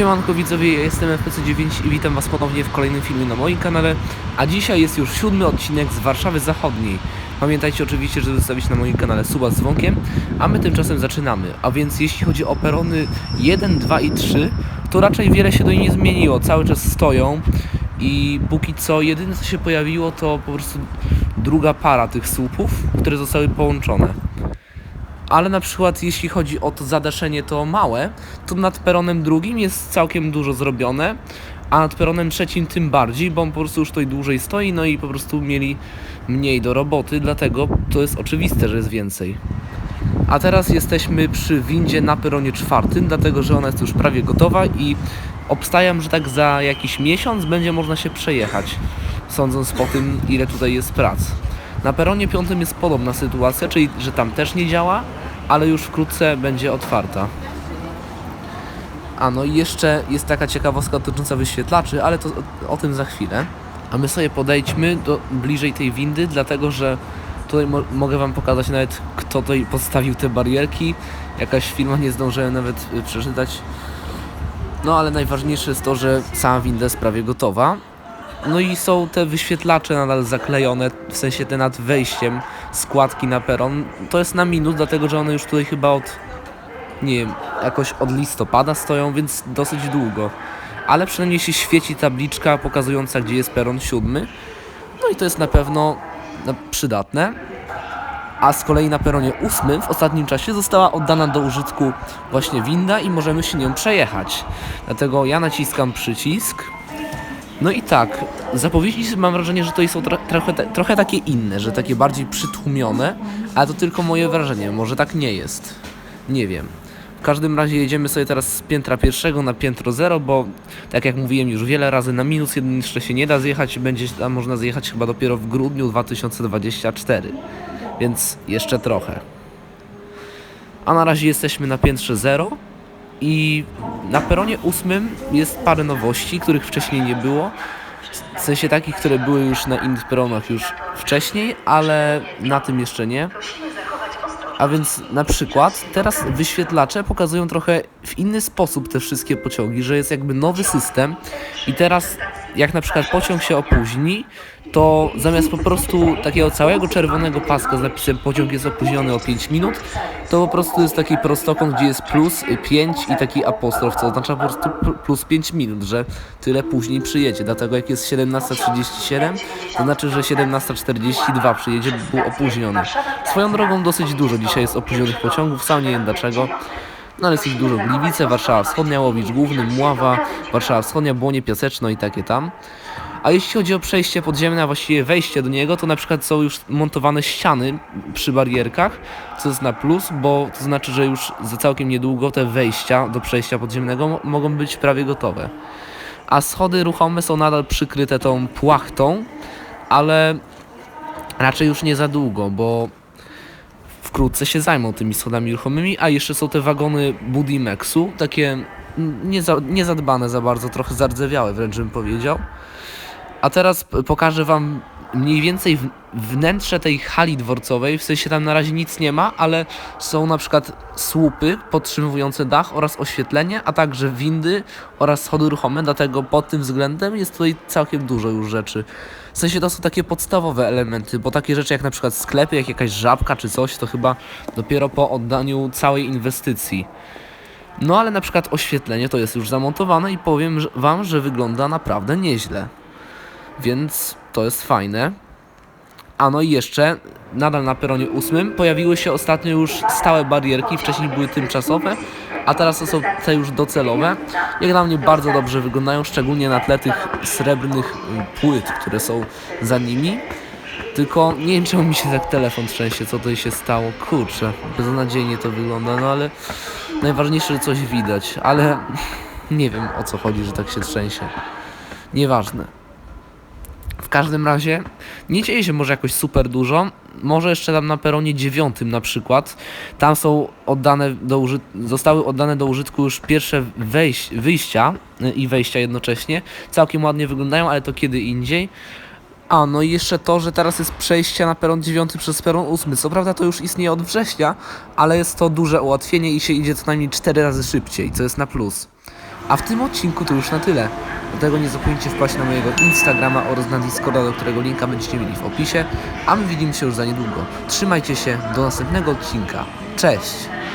Siemanko widzowie, ja jestem FPC9 i witam was ponownie w kolejnym filmie na moim kanale, a dzisiaj jest już siódmy odcinek z Warszawy Zachodniej. Pamiętajcie oczywiście, żeby zostawić na moim kanale suba z dzwonkiem, a my tymczasem zaczynamy. A więc jeśli chodzi o perony 1, 2 i 3, to raczej wiele się do niej nie zmieniło, cały czas stoją i póki co jedyne co się pojawiło to po prostu druga para tych słupów, które zostały połączone ale na przykład jeśli chodzi o to zadaszenie to małe, to nad peronem drugim jest całkiem dużo zrobione, a nad peronem trzecim tym bardziej, bo on po prostu już tutaj dłużej stoi, no i po prostu mieli mniej do roboty, dlatego to jest oczywiste, że jest więcej. A teraz jesteśmy przy windzie na peronie czwartym, dlatego że ona jest już prawie gotowa i obstawiam, że tak za jakiś miesiąc będzie można się przejechać, sądząc po tym, ile tutaj jest prac. Na peronie piątym jest podobna sytuacja, czyli że tam też nie działa, ale już wkrótce będzie otwarta. A no i jeszcze jest taka ciekawostka dotycząca wyświetlaczy, ale to o, tym za chwilę. A my sobie podejdźmy do bliżej tej windy, dlatego że tutaj mo mogę wam pokazać nawet kto tutaj postawił te barierki. Jakaś firma nie zdążyłem nawet y, przeczytać. No ale najważniejsze jest to, że sama winda jest prawie gotowa. No i są te wyświetlacze nadal zaklejone, w sensie te nad wejściem składki na peron. To jest na minus, dlatego że one już tutaj chyba od, nie wiem, jakoś od listopada stoją, więc dosyć długo. Ale przynajmniej się świeci tabliczka pokazująca, gdzie jest peron siódmy. No i to jest na pewno no, przydatne. A z kolei na peronie ósmym w ostatnim czasie została oddana do użytku właśnie winda i możemy się nią przejechać. Dlatego ja naciskam przycisk. No i tak, zapowiedzi mam wrażenie, że to są tro trochę, trochę takie inne, że takie bardziej przytłumione, ale to tylko moje wrażenie, może tak nie jest. Nie wiem. W każdym razie jedziemy sobie teraz z piętra pierwszego na piętro zero, bo tak jak mówiłem już wiele razy, na minus jeden jeszcze się nie da zjechać, będzie tam można zjechać chyba dopiero w grudniu 2024, więc jeszcze trochę. A na razie jesteśmy na piętrze 0 i na peronie ósmym jest parę nowości, których wcześniej nie było. W sensie takich, które były już na innych peronach już wcześniej, ale na tym jeszcze nie. A więc na przykład teraz wyświetlacze pokazują trochę w inny sposób te wszystkie pociągi, że jest jakby nowy system i teraz jak na przykład pociąg się opóźni, to zamiast po prostu takiego całego czerwonego paska z napisem pociąg jest opóźniony o 5 minut, to po prostu jest taki prostokąt, gdzie jest plus 5 i taki apostrof, co oznacza po prostu pl- plus 5 minut, że tyle później przyjedzie. Dlatego jak jest 17.37, to znaczy, że 17.42 przyjedzie, był opóźniony. Swoją drogą dosyć dużo dzisiaj jest opóźnionych pociągów, sam nie wiem dlaczego. No ale jest ich dużo. Gliwice, Warszawa Wschodnia, Łowicz Główny, Mława, Warszawa Wschodnia, Błonie, Piaseczno i takie tam. A jeśli chodzi o przejście podziemne, a właściwie wejście do niego, to na przykład są już montowane ściany przy barierkach, co jest na plus, bo to znaczy, że już za całkiem niedługo te wejścia do przejścia podziemnego mo- mogą być prawie gotowe. A schody ruchome są nadal przykryte tą płachtą, ale raczej już nie za długo, bo wkrótce się zajmą tymi schodami ruchomymi, a jeszcze są te wagony Budimexu, takie mm, nie za, niezadbane za bardzo, trochę zardzewiałe wręcz bym powiedział. A teraz pokażę wam mniej więcej wnętrze tej hali dworcowej, w sensie tam na razie nic nie ma, ale są na przykład słupy podtrzymujące dach oraz oświetlenie, a także windy oraz schody ruchome, dlatego pod tym względem jest tutaj całkiem dużo już rzeczy. W sensie to są takie podstawowe elementy, bo takie rzeczy jak na przykład sklepy, jak jakaś żabka czy coś, to chyba dopiero po oddaniu całej inwestycji. No ale na przykład oświetlenie to jest już zamontowane i powiem wam, że wygląda naprawdę nieźle. Więc to jest fajne. A no i jeszcze, nadal na peronie ósmym, pojawiły się ostatnio już stałe barierki, wcześniej były tymczasowe, a teraz to są te już docelowe. Jak dla mnie bardzo dobrze wyglądają, szczególnie na tle tych srebrnych y, płyt, które są za nimi. Tylko nie wiem czemu mi się tak telefon trzęsie, co tutaj się stało. Kurczę, beznadziejnie to wygląda, no ale najważniejsze, że coś widać, ale nie wiem o co chodzi, że tak się trzęsie. Nieważne. Każdym razie nie dzieje się może jakoś super dużo. Może jeszcze tam na peronie dziewiątym na przykład. Tam są oddane do użyt... zostały oddane do użytku już pierwsze wejś... wyjścia y, i wejścia jednocześnie. Całkiem ładnie wyglądają, ale to kiedy indziej. A, no i jeszcze to, że teraz jest przejście na peron 9 przez peron 8. Co prawda to już istnieje od września, ale jest to duże ułatwienie i się idzie co najmniej 4 razy szybciej, co jest na plus. A w tym odcinku to już na tyle. Dlatego nie zapomnijcie wpaść na mojego Instagrama oraz na Discorda, do którego linka będziecie mieli w opisie. A my widzimy się już za niedługo. Trzymajcie się, do następnego odcinka. Cześć!